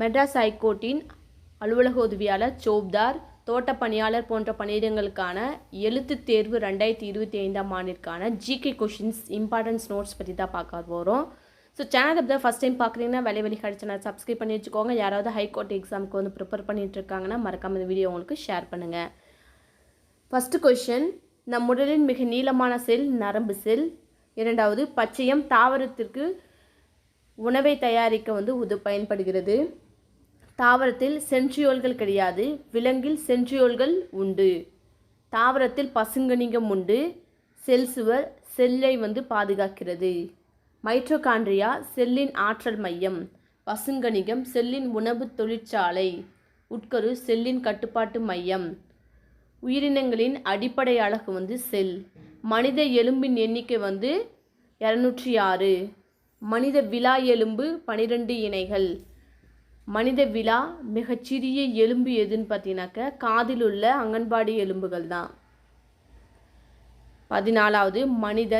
மெட்ராஸ் ஹைகோர்ட்டின் அலுவலக உதவியாளர் சோப்தார் தோட்ட பணியாளர் போன்ற பணியிடங்களுக்கான எழுத்துத் தேர்வு ரெண்டாயிரத்தி இருபத்தி ஐந்தாம் ஆண்டிற்கான ஜிகே கொஷின்ஸ் இம்பார்ட்டன்ஸ் நோட்ஸ் பற்றி தான் பார்க்க போகிறோம் ஸோ சேனல் தான் ஃபஸ்ட் டைம் பார்க்குறீங்கன்னா வேலை வழி சேனல் சப்ஸ்கிரைப் பண்ணி வச்சுக்கோங்க. யாராவது ஹைகோர்ட் எக்ஸாமுக்கு வந்து ப்ரிப்பேர் பண்ணிட்டு இருக்காங்கன்னா மறக்காம இந்த வீடியோ உங்களுக்கு ஷேர் பண்ணுங்கள் ஃபஸ்ட்டு கொஷின் நம் உடலின் மிக நீளமான செல் நரம்பு செல். இரண்டாவது பச்சையம் தாவரத்திற்கு உணவை தயாரிக்க வந்து உது பயன்படுகிறது. தாவரத்தில் சென்ட்ரியோல்கள் கிடையாது. விலங்கில் சென்ட்ரியோல்கள் உண்டு. தாவரத்தில் பசுங்கணிகம் உண்டு. செல் சுவர் செல்லை வந்து பாதுகாக்கிறது. மைட்ரோகாண்ட்ரியா செல்லின் ஆற்றல் மையம். பசுங்கணிகம் செல்லின் உணவு தொழிற்சாலை. உட்கரு செல்லின் கட்டுப்பாட்டு மையம். உயிரினங்களின் அடிப்படை அழகு வந்து செல். மனித எலும்பின் எண்ணிக்கை வந்து இரநூற்றி ஆறு. மனித விலா எலும்பு பனிரெண்டு இணைகள். மனித விழா மிகச்சிறிய எலும்பு எதுன்னு பார்த்தீங்கன்னாக்க காதில் உள்ள அங்கன்வாடி எலும்புகள் தான். பதினாலாவது மனித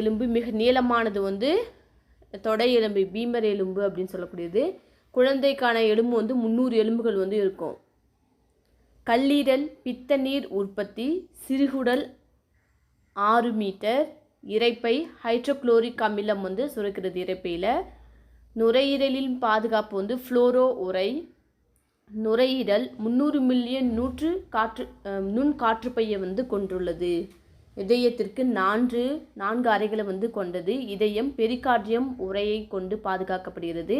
எலும்பு மிக நீளமானது வந்து தொடை எலும்பு பீமர் எலும்பு அப்படின்னு சொல்லக்கூடியது. குழந்தைக்கான எலும்பு வந்து முந்நூறு எலும்புகள் வந்து இருக்கும். கல்லீரல் பித்த நீர் உற்பத்தி சிறுகுடல் ஆறு மீட்டர் இறைப்பை ஹைட்ரோக்ளோரிக் அமிலம் வந்து சுரக்கிறது இறைப்பையில். நுரையீரலின் பாதுகாப்பு வந்து ஃப்ளோரோ உரை நுரையீரல் முந்நூறு மில்லியன் நூற்று காற்று நுண் காற்றுப்பையை வந்து கொண்டுள்ளது. இதயத்திற்கு நான்கு நான்கு அறைகளை வந்து கொண்டது. இதயம் பெரிகார்டியம் உரையை கொண்டு பாதுகாக்கப்படுகிறது.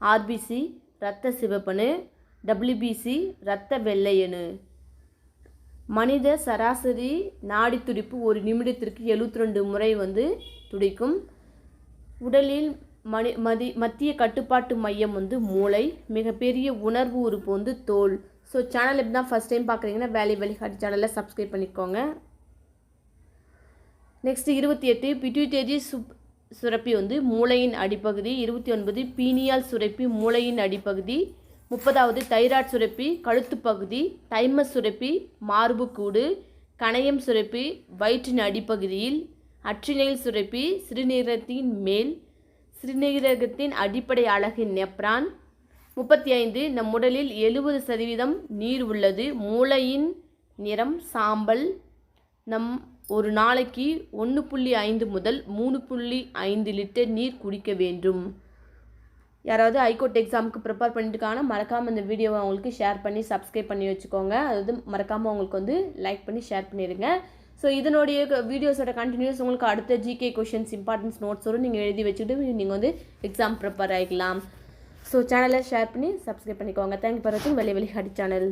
ஆர்பிசி இரத்த சிவப்பணு டபிள்யூபிசி இரத்த வெள்ளையணு. மனித சராசரி நாடி துடிப்பு ஒரு நிமிடத்திற்கு 72 ரெண்டு முறை வந்து துடிக்கும். உடலில் மனி மதி மத்திய கட்டுப்பாட்டு மையம் வந்து மூளை மிகப்பெரிய உணர்வு உறுப்பு வந்து தோல். ஸோ சேனல் இப்படி தான் ஃபஸ்ட் டைம் பார்க்குறீங்கன்னா வேலை வழிகாட்டு சேனலை சப்ஸ்கிரைப் பண்ணிக்கோங்க. நெக்ஸ்ட் இருபத்தி எட்டு பிட்யூட்டரி சுப் சுரப்பி வந்து மூளையின் அடிப்பகுதி. இருபத்தி ஒன்பது பீனியால் சுரப்பி மூளையின் அடிப்பகுதி. முப்பதாவது தைராய்டு சுரப்பி கழுத்து பகுதி. தைமஸ் சுரப்பி மார்புக்கூடு கணையம் சுரப்பி வயிற்றின் அடிப்பகுதியில். அற்றிணையில் சுரப்பி சிறுநீரத்தின் மேல். சிறுநீரகத்தின் அடிப்படை அழகு நெப்ரான். முப்பத்தி ஐந்து நம் உடலில் எழுபது சதவீதம் நீர் உள்ளது. மூளையின் நிறம் சாம்பல். நம் ஒரு நாளைக்கு ஒன்று புள்ளி ஐந்து முதல் மூணு புள்ளி ஐந்து லிட்டர் நீர் குடிக்க வேண்டும். யாராவது ஹைகோர்ட் எக்ஸாமுக்கு ப்ரிப்பேர் பண்ணிட்டுக்கான மறக்காமல் இந்த வீடியோவை அவங்களுக்கு ஷேர் பண்ணி சப்ஸ்கிரைப் பண்ணி வச்சுக்கோங்க. அதாவது மறக்காமல் அவங்களுக்கு வந்து லைக் பண்ணி ஷேர் பண்ணிடுங்க. ஸோ இதனுடைய வீடியோஸோட கண்டினியூஸ் உங்களுக்கு அடுத்த ஜிகே கொஷின்ஸ் இம்பார்ட்டன்ஸ் நோட்ஸோடு நீங்கள் எழுதி வச்சுக்கிட்டு நீங்கள் வந்து எக்ஸாம் ப்ரிப்பேர் ஆகிக்கலாம் ஸோ சேனலை ஷேர் பண்ணி சப்ஸ்கிரைப் பண்ணிக்கோங்க. தேங்க்யூ ஃபார் வாட்சிங் வெளி வெளி ஹடி சேனல்